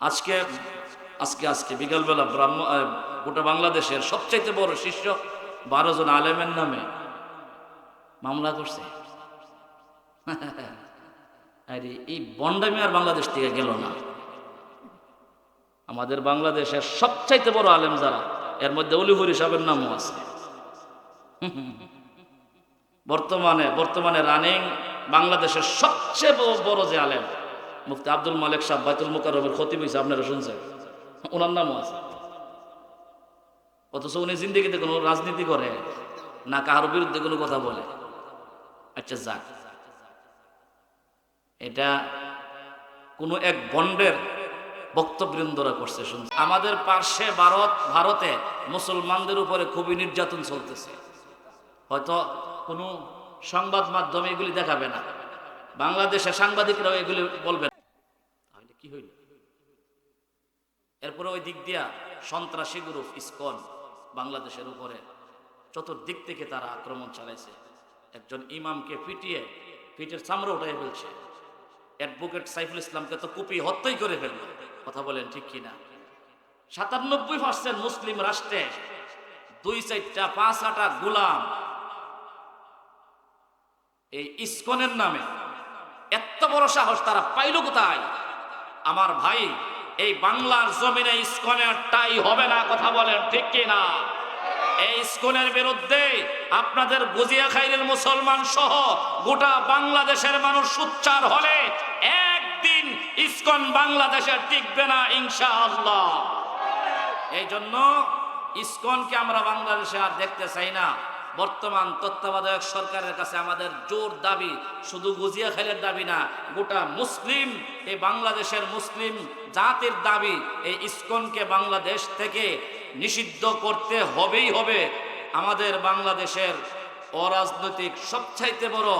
আজকে আজকে আজকে বিকালবেলা ব্রাহ্ম গোটা বাংলাদেশের সবচাইতে বড় শিষ্য বারো জন আলেমের নামে মামলা করছে। আরে, এই বন্ডামি আর বাংলাদেশ থেকে গেল না। আমাদের বাংলাদেশের সবচাইতে বড় আলেম যারা, এর মধ্যে অলিহুরি সাহেবের নামও আছে। বর্তমানে বর্তমানে রানিং বাংলাদেশের সবচেয়ে বড়- বড় যে আলেম মুফতি আব্দুল মালিক সাহেব বাইতুল মুকাররমের ক্ষতি হয়েছে আপনারা শুনছেন? ওনার নামও আছে। অথচ উনি জিন্দিগিতে কোনো রাজনীতি করে, না কারোর বিরুদ্ধে কোনো কথা বলে। আচ্ছা যাক। এটা কোনো এক বন্ডের বক্তবৃন্দরা করছে শুনছে আমাদের পার্শ্বে ভারত, ভারতে মুসলমানদের উপরে খুবই নির্যাতন চলতেছে। হয়তো কোনো সংবাদ মাধ্যমে এগুলি দেখাবে না। বাংলাদেশের সাংবাদিকরাও এগুলি বলবে কি হইল? এরপরে ওই দিক দিয়া সন্ত্রাসী গ্রুপ, ইসকন, বাংলাদেশের উপরে চতুর্দিক থেকে তারা আক্রমণ চালাইছে। একজন ইমামকে পিটিয়ে পিঠের চামড়া উঠাই ফেলছে। অ্যাডভোকেট সাইফুল ইসলামকে তো কুপি হত্যাই করে ফেলল। কথা বলেন ঠিক কিনা? সাতানব্বই পার্সেন্ট মুসলিম রাষ্ট্রে দুই চারটা, পাঁচ আটা গুলাম এই ইস্কনের নামে এত বড় সাহস তারা পাইল কোথায়? আমার ভাই, এই বাংলার জমিনে ইসকনের টাই হবে না কথা বলেন, ঠিক কি না? এই ইসকনের বিরুদ্ধে আপনাদের গুজিয়া খাইলের মুসলমান সহ গোটা বাংলাদেশের মানুষ সুচ্চার হলে একদিন ইস্কন বাংলাদেশে টিকবে না ইনশা আল্লাহ এই জন্য ইস্কনকে আমরা বাংলাদেশে আর দেখতে চাই না। বর্তমান তত্ত্বাবধায়ক সরকারের কাছে আমাদের জোর দাবি, শুধু গুজিয়া খেলের দাবি না, গোটা মুসলিম, এই বাংলাদেশের মুসলিম জাতির দাবি, এই ইস্কনকে বাংলাদেশ থেকে নিষিদ্ধ করতে হবেই হবে। আমাদের বাংলাদেশের অরাজনৈতিক সবচাইতে বড়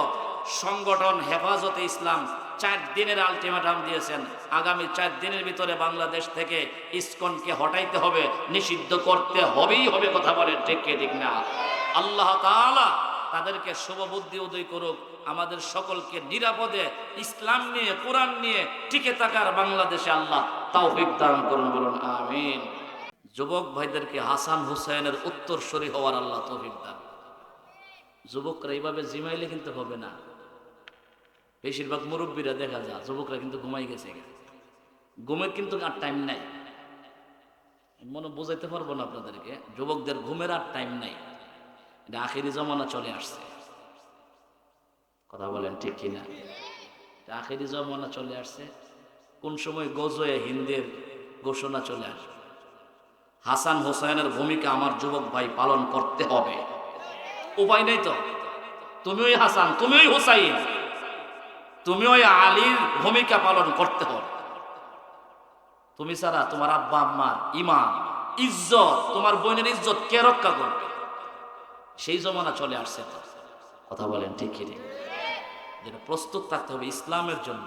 সংগঠন হেফাজতে ইসলাম চার দিনের আলটিমেটাম দিয়েছেন। আগামী চার দিনের ভিতরে বাংলাদেশ থেকে ইস্কনকে হটাইতে হবে, নিষিদ্ধ করতে হবেই হবে, কথা বলেন ঠিক ঠিক না? আল্লাহ তাআলা তাদেরকে শুভ বুদ্ধি উদয় করুক, আমাদের সকলকে নিরাপদে ইসলাম নিয়ে, কোরআন নিয়ে টিকে থাকার বাংলাদেশে আল্লাহ তৌফিক দান করুন, বলুন আমিন। যুবক ভাইদেরকে হাসান হুসাইনের উত্তরসূরি হওয়ার আল্লাহ তৌফিক দান। যুবকরা এইভাবে জিমাইলে কিন্তু হবে না। বেশিরভাগ মুরব্বীরা দেখা যায়, যুবকরা কিন্তু ঘুমাই গেছে ঘুমের কিন্তু আর টাইম নাই। মনে বোঝাইতে পারব না আপনাদেরকে, যুবকদের ঘুমের আর টাইম নাই। এটা আখেরি জমানা চলে আসছে। কথা বলেন ঠিক কিনা? এটা আখেরি জমানা চলে আসছে। কোন সময় গজয়ে হিন্দের ঘোষণা চলে আসবে। হাসান হোসাইনের ভূমিকা আমার যুবক ভাই পালন করতে হবে। উপায় নেই তো? তুমি ওই হাসান, তুমি ওই হোসাইন, তুমি ওই আলীর ভূমিকা পালন করতে হবে। তুমি ছাড়া তোমার আব্বা, আম্মার ইমান, ইজ্জত, তোমার বোনের ইজ্জত কে রক্ষা করবে? সেই জমানা চলে আসছে তো। কথা বলেন ঠিক কি যেটা প্রস্তুত থাকতে হবে ইসলামের জন্য।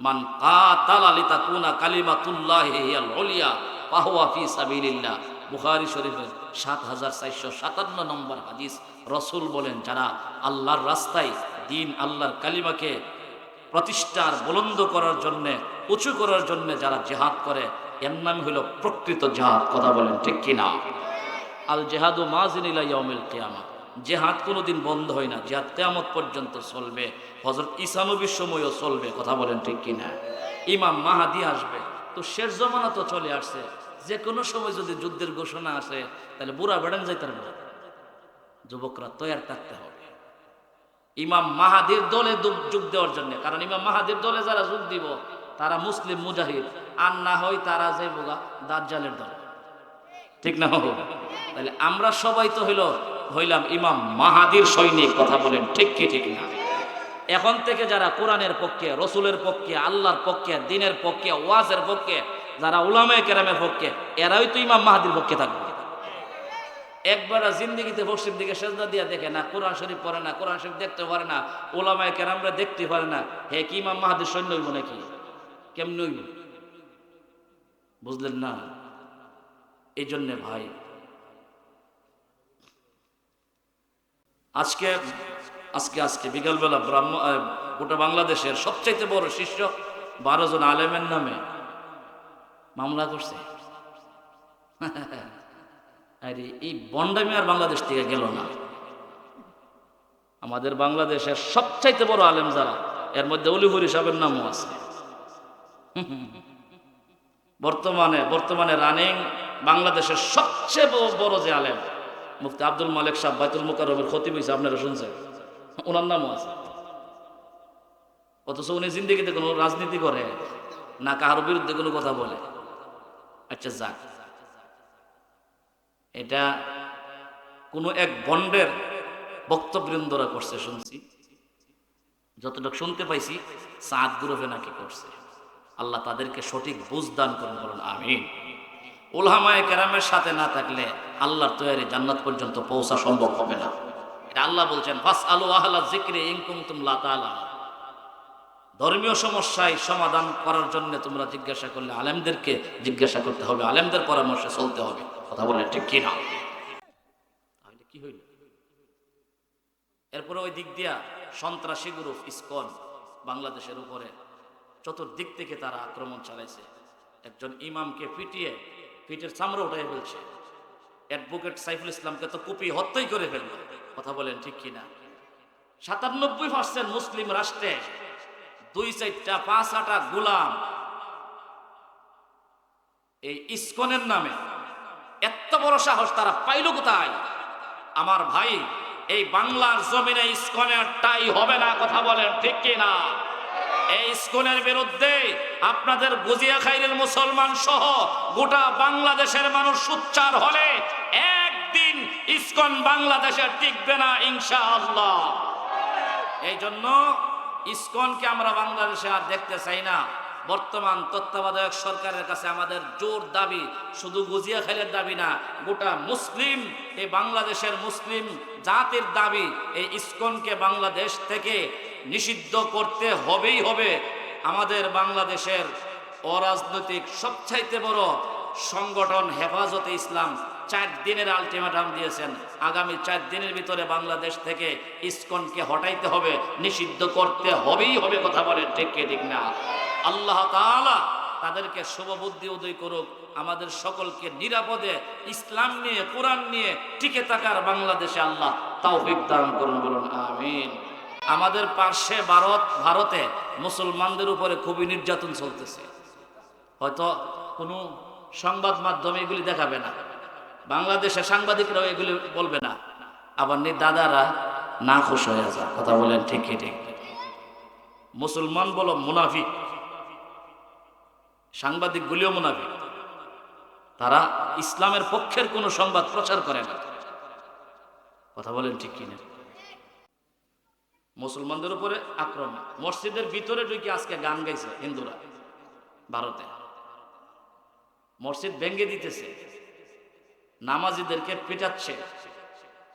মান কাতালা লিতাকুনা কালিমাতুল্লাহি হিয়াল উলিয়া ফাহুয়া ফি সাবিলিল্লাহ। বুখারী শরীফের সাত হাজার চারশো সাতান্ন নম্বর হাদিস রসুল বলেন, যারা আল্লাহর রাস্তায় দিন আল্লাহর কালিমাকে প্রতিষ্ঠার, বুলন্দ করার জন্য, উঁচু করার জন্য যারা জেহাদ করে, এর নাম হলো প্রকৃত জেহাদ। কথা বলেন ঠিক কিনা? আল জেহাদু মাজিনিলা ইয়াউমিল কিয়ামা জেহাদ কোনোদিন বন্ধ হয় না, জেহাদ কেয়ামত পর্যন্ত চলবে। হজরত ইসানবীর সময়ও চলবে, কথা বলেন ঠিক কিনা? ইমাম মাহাদি আসবে, তো শেষ জমানা তো চলে আসছে। যে কোনো সময় যদি যুদ্ধের ঘোষণা আসে, তাহলে বুড়া বেড়ান যাইতে পারবে যুবকরা তৈয়ার থাকতে হবে। ইমাম মাহাদির দলে যোগ দেওয়ার জন্য, কারণ ইমাম মাহাদির দলে যারা যোগ দিব, তারা মুসলিম মুজাহিদ। আর না হয় তারা যে বোগা দাজ্জালের দল। ঠিক না হোক তাহলে আমরা সবাই তো হইল, হইলাম ইমাম, মাহাদির সৈনিক, কথা বলেন, ঠিক কি ঠিক না? এখন থেকে যারা কোরআনের পক্ষে, রসুলের পক্ষে, আল্লাহর পক্ষে, দিনের পক্ষে, ওয়াজের পক্ষে, যারা উলামে কেরামের পক্ষে, এরাই তো ইমাম মাহাদির পক্ষে থাকবে। একবার জিন্দিগিতে পশ্চিম দিকে সেজদা দিয়া দেখে না, কোরআন শরীফ পড়ে না, কোরআন শরীফ দেখতে পারে না ওলামায় কেরামরা দেখতে পারে না, হে কি ইমাম মাহাদির সৈন্য হইব নাকি? কেমন হইব? বুঝলেন না? এই জন্যে ভাই। আজকে আজকে আজকে বিকালবেলা ব্রাহ্ম গোটা বাংলাদেশের সবচাইতে বড় শিষ্য বারো জন আলেমের নামে মামলা করছে। আরে, এই বন্ডামি আর বাংলাদেশ থেকে গেল না। আমাদের বাংলাদেশের সবচাইতে বড় আলেম যারা, এর মধ্যে অলিপুর সাহেবের নামও আছে। বর্তমানে বর্তমানে রানিং বাংলাদেশের সবচেয়ে বড় যে আলেম, মুফতি আব্দুল মালিক সাহেব বাইতুল মুকাররমের ক্ষতি হয়েছে, আপনারা শুনছেন? ওনার নামও আছে। অথচ উনি জিন্দিগিতে কোনো রাজনীতি করে, না কারোর বিরুদ্ধে কোনো কথা বলে। আচ্ছা যাক। এটা কোনো এক বন্ডের বক্তবৃন্দরা করছে, শুনছি। যতটুকু শুনতে পাইছি সাত গ্রুপে নাকি করছে। আল্লাহ তাদেরকে সঠিক বুঝ দান করুন, বলুন, আমিন। উলহামায়ে কেরামের সাথে না থাকলে আল্লাহর তৈরি জান্নাত পর্যন্ত পৌঁছা সম্ভব হবে না। এটা আল্লাহ বলছেন ফাস আলু আহলা জিক্রে ইনকুম তুমলা তালা ধর্মীয় সমস্যায় সমাধান করার জন্য তোমরা জিজ্ঞাসা করলে আলেমদেরকে জিজ্ঞাসা করতে হবে, আলেমদের পরামর্শে চলতে হবে। কথা বলে ঠিক কি না তাহলে কি হইল? এরপরে ওই দিক দিয়া সন্ত্রাসী গ্রুপ, ইসকন, বাংলাদেশের উপরে চতুর্দিক থেকে তারা আক্রমণ চালাইছে। একজন ইমামকে পিটিয়ে পিঠের চামড়া উঠাই ফেলছে। অ্যাডভোকেট সাইফুল ইসলামকে তো কুপি হত্যই করে ফেলল। কথা বলেন ঠিক কিনা? সাতানব্বই পার্সেন্ট মুসলিম রাষ্ট্রে দুই চারটা, পাঁচ আটা গুলাম। এই ইস্কনের নামে এত বড় সাহস তারা পাইল কোথায়? আমার ভাই, এই বাংলার জমিনে ইস্কনের টাই হবে না, কথা বলেন ঠিক কি না এই স্কুলের বিরুদ্ধে আপনাদের গুজিয়া খাইরের মুসলমান সহ গোটা বাংলাদেশের মানুষ সুচ্চার হলে একদিন ইস্কন বাংলাদেশে টিকবে না ইনশা আল্লাহ এই জন্য ইস্কনকে আমরা বাংলাদেশে আর দেখতে চাই না। বর্তমান তত্ত্বাবধায়ক সরকারের কাছে আমাদের জোর দাবি, শুধু গুজিয়া খাইলের দাবি না, গোটা মুসলিম, এই বাংলাদেশের মুসলিম জাতির দাবি, এই ইস্কনকে বাংলাদেশ থেকে নিষিদ্ধ করতে হবেই হবে। আমাদের বাংলাদেশের অরাজনৈতিক সবচাইতে বড় সংগঠন হেফাজতে ইসলাম চার দিনের আলটিমেটাম দিয়েছেন। আগামী চার দিনের ভিতরে বাংলাদেশ থেকে ইস্কনকে হটাইতে হবে, নিষিদ্ধ করতে হবেই হবে, কথা বলেন ঠিক ঠিক না? আল্লাহ তাআলা তাদেরকে শুভ বুদ্ধি উদয় করুক। আমাদের সকলকে নিরাপদে ইসলাম নিয়ে, কোরআন নিয়ে টিকে থাকার বাংলাদেশে আল্লাহ তৌফিক দান করুন বলুন, আমিন। আমাদের পার্শ্বে ভারত, ভারতে মুসলমানদের উপরে খুবই নির্যাতন চলতেছে। হয়তো কোনো সংবাদ মাধ্যমে এগুলি দেখাবে না। বাংলাদেশে সাংবাদিকরাও এগুলি বলবে না। আবার নি দাদারা না খুশ হয়ে যায় কথা বলেন ঠিকই ঠিক। মুসলমান বলো মুনাফিক। সাংবাদিকগুলিও মুনাফিক। তারা ইসলামের পক্ষের কোনো সংবাদ প্রচার করে না। কথা বলেন ঠিক কিনা? মুসলমানদের উপরে আক্রমণ। মসজিদের ভিতরে ঢুকে আজকে গান গাইছে হিন্দুরা ভারতে। মসজিদ ভেঙ্গে দিতেছে। নামাজিদেরকে পেটাচ্ছে।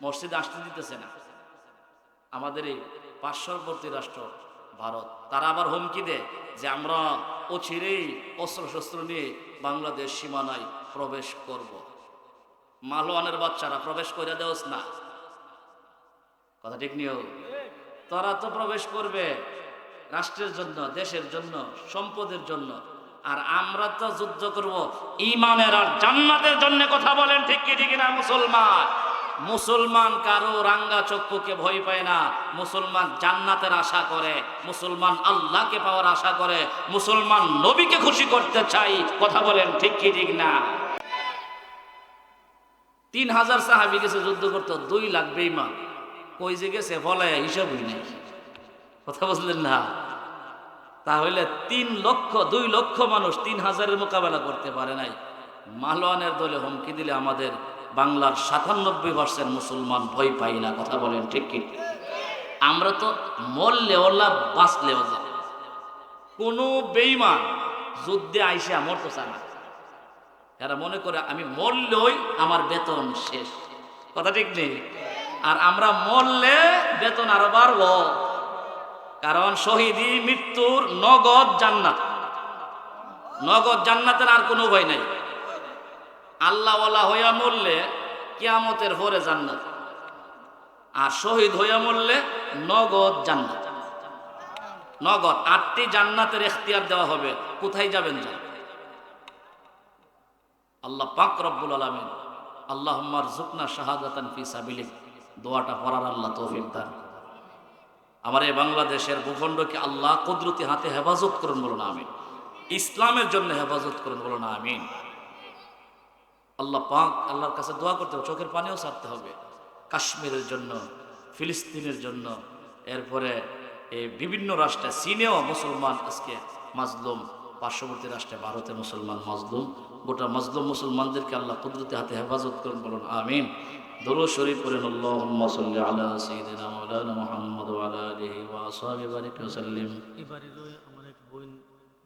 মসজিদ আসতে দিতেছে না। আমাদের এই পার্শ্ববর্তী রাষ্ট্র ভারত। তারা আবার হুমকি দেয় যে আমরা অচিরেই অস্ত্র শস্ত্র নিয়ে বাংলাদেশ সীমানায় প্রবেশ করব। মালওয়ানের বাচ্চারা প্রবেশ করে দেওস না। কথা ঠিক নিও তারা তো প্রবেশ করবে রাষ্ট্রের জন্য, দেশের জন্য, সম্পদের জন্য। আর আমরা তো যুদ্ধ করব। ইমানের আর জান্নাতের জন্য কথা বলেন ঠিক কি, ঠিক না, মুসলমান? মুসলমান কারও রাঙ্গা চক্ষুকে ভয় পায় না। মুসলমান জান্নাতের আশা করে, মুসলমান আল্লাহকে পাওয়ার আশা করে, মুসলমান নবীকে খুশি করতে চাই। কথা বলেন ঠিক কি, ঠিক না? তিন হাজার সাহাবি গেছে, যুদ্ধ করতে। দুই লাখ বেইমান কই যে গেছে? বলে, হিসাবই নেই। কথা বুঝলেন না? তাহলে তিন লক্ষ, দুই লক্ষ মানুষ তিন হাজারের মোকাবেলা করতে পারে নাই। মালওয়ানের দলে হুমকি দিলে আমাদের বাংলার সাতানব্বই পার্সেন্ট মুসলমান ভয় পাই না, কথা বলেন ঠিক কি? আমরা তো মরলেও লাভ, বাঁচলেও লাভ। কোনো বেইমান যুদ্ধে আইসে মরতে চায় না। এরা মনে করে, আমি মরলেই আমার বেতন শেষ। কথা ঠিক নেই? আর আমরা মরলে বেতন আরও বাড়ব। কারণ শহীদি মৃত্যুর নগদ জান্নাত। নগদ জান্নাতের আর কোনো উপায় নাই। আল্লাহওয়ালা হইয়া মরলে কিয়ামতের পরে জান্নাত। আর শহীদ হইয়া মরলে নগদ জান্নাত। নগদ, আটটি জান্নাতের এখতিয়ার দেওয়া হবে। কোথায় যাবেন যান আল্লাহ পাক রব্বুল আলমিন আল্লাহ জুকনা শাহাদাতান ফি সাবিলিক, দোয়াটা পড়ার আল্লাহ তৌফিক দান আমার এই বাংলাদেশের ভূখণ্ডকে আল্লাহ কুদরতি হাতে হেফাজত করুন বলুন, আমিন। ইসলামের জন্য হেফাজত করুন বলুন, আমিন। আল্লাহ পাক আল্লাহর কাছে দোয়া করতে হবে, চোখের পানিও ছাড়তে হবে। কাশ্মীরের জন্য, ফিলিস্তিনের জন্য, এরপরে এই বিভিন্ন রাষ্ট্রে, চীনেও মুসলমান আজকে মাজলুম, পার্শ্ববর্তী রাষ্ট্রে ভারতে মুসলমান মাজলুম, গোটা মাজলুম মুসলমানদেরকে আল্লাহ কুদরতি হাতে হেফাজত করুন, বলুন, আমিন। দরু শরীফ করেন আল্লাহুম্মা সাল্লি আলা সাইয়্যিদিনা মাওলানা মুহাম্মদ ওয়া আলা আলিহি ওয়া আসহাবিহি ওয়া সাল্লিম। এবারে আমার এক বোন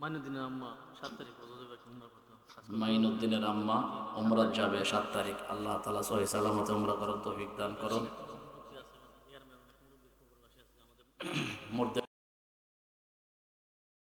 মাইনুদ্দিনের আম্মা সাত তারিখ হজর যাবে উমরা করতে মাইনুদ্দিনের আম্মা উমরাত যাবে সাত তারিখ। আল্লাহ তালা সহি সালামত উমরা করেন তৌফিক দান করুন। মুর্দে